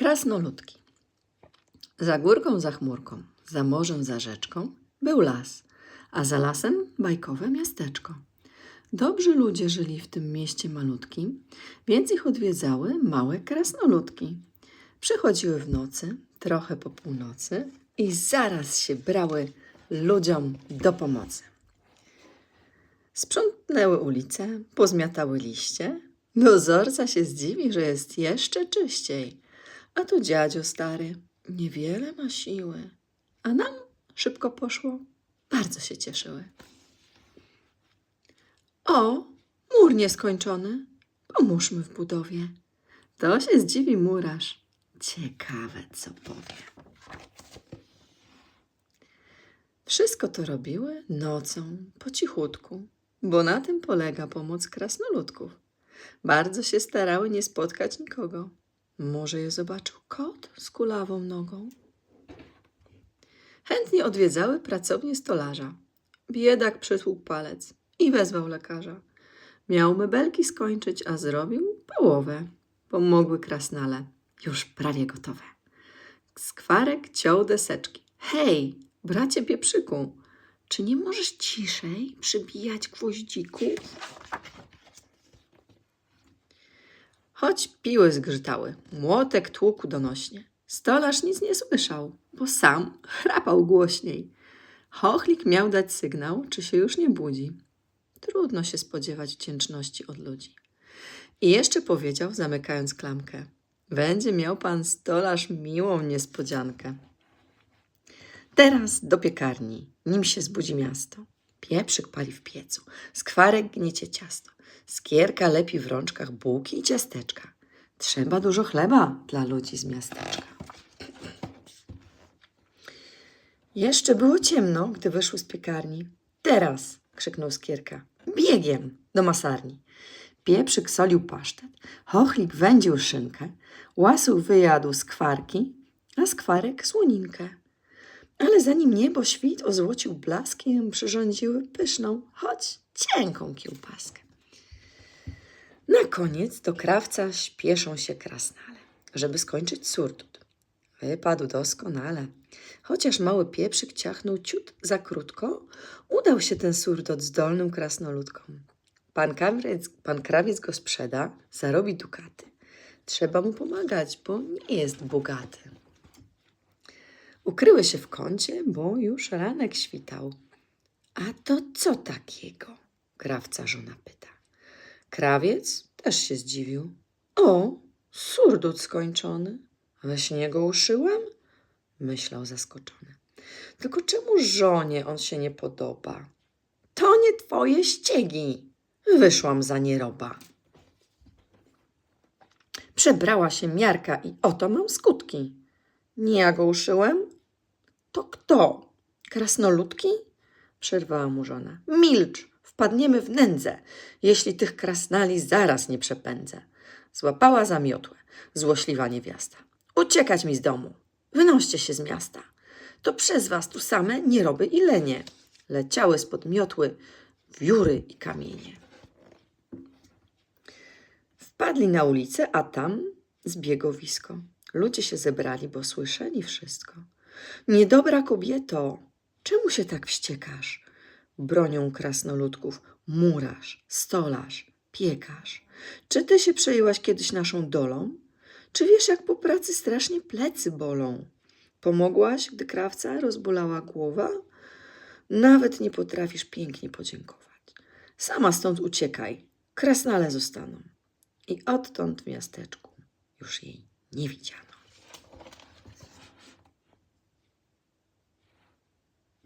Krasnoludki. Za górką, za chmurką, za morzem, za rzeczką był las, a za lasem bajkowe miasteczko. Dobrzy ludzie żyli w tym mieście malutkim, więc ich odwiedzały małe krasnoludki. Przychodziły w nocy, trochę po północy i zaraz się brały ludziom do pomocy. Sprzątnęły ulice, pozmiatały liście. Dozorca się zdziwi, że jest jeszcze czyściej. A tu dziadzio stary, niewiele ma siły. A nam szybko poszło. Bardzo się cieszyły. O, mur nieskończony. Pomóżmy w budowie. To się zdziwi murarz. Ciekawe, co powie. Wszystko to robiły nocą, po cichutku, bo na tym polega pomoc krasnoludków. Bardzo się starały nie spotkać nikogo. Może je zobaczył kot z kulawą nogą. Chętnie odwiedzały pracownię stolarza. Biedak przytłukł palec i wezwał lekarza. Miał mebelki skończyć, a zrobił połowę. Pomogły krasnale, już prawie gotowe. Skwarek ciął deseczki. Hej, bracie pieprzyku, czy nie możesz ciszej przybijać gwoździków? Choć piły zgrzytały, młotek tłukł donośnie. Stolarz nic nie słyszał, bo sam chrapał głośniej. Chochlik miał dać sygnał, czy się już nie budzi. Trudno się spodziewać wdzięczności od ludzi. I jeszcze powiedział, zamykając klamkę. Będzie miał pan stolarz miłą niespodziankę. Teraz do piekarni, nim się zbudzi miasto. Pieprzyk pali w piecu, skwarek gniecie ciasto, skierka lepi w rączkach bułki i ciasteczka. Trzeba dużo chleba dla ludzi z miasteczka. Jeszcze było ciemno, gdy wyszły z piekarni. Teraz, krzyknął skierka, biegiem do masarni. Pieprzyk solił pasztet, chochlik wędził szynkę, łasuch wyjadł skwarki, a skwarek słoninkę. Ale zanim niebo świt ozłocił blaskiem, przyrządziły pyszną, choć cienką kiełbaskę. Na koniec do krawca śpieszą się krasnale, żeby skończyć surdut. Wypadł doskonale. Chociaż mały pieprzyk ciachnął ciut za krótko, udał się ten surdut zdolnym krasnoludkom. Pan krawiec, pan krawiec go sprzeda, zarobi dukaty. Trzeba mu pomagać, bo nie jest bogaty. Ukryły się w kącie, bo już ranek świtał. A to co takiego? Krawca żona pyta. Krawiec też się zdziwił. O, surdut skończony. We śnie go uszyłem? Myślał zaskoczony. Tylko czemu żonie on się nie podoba? To nie twoje ściegi. Wyszłam za nieroba. Przebrała się miarka i oto mam skutki. Nie ja go uszyłem? To kto? Krasnoludki? Przerwała mu żona. Milcz, wpadniemy w nędzę, jeśli tych krasnali zaraz nie przepędzę. Złapała za miotłę, złośliwa niewiasta. Uciekać mi z domu, wynoście się z miasta. To przez was tu same nieroby i lenie. Leciały spod miotły wióry i kamienie. Wpadli na ulicę, a tam zbiegowisko. Ludzie się zebrali, bo słyszeli wszystko. Niedobra kobieto, czemu się tak wściekasz? Bronią krasnoludków murarz, stolarz, piekarz. Czy ty się przejęłaś kiedyś naszą dolą? Czy wiesz, jak po pracy strasznie plecy bolą? Pomogłaś, gdy krawca rozbolała głowa? Nawet nie potrafisz pięknie podziękować. Sama stąd uciekaj, krasnale zostaną. I odtąd w miasteczku już jej nie widziano.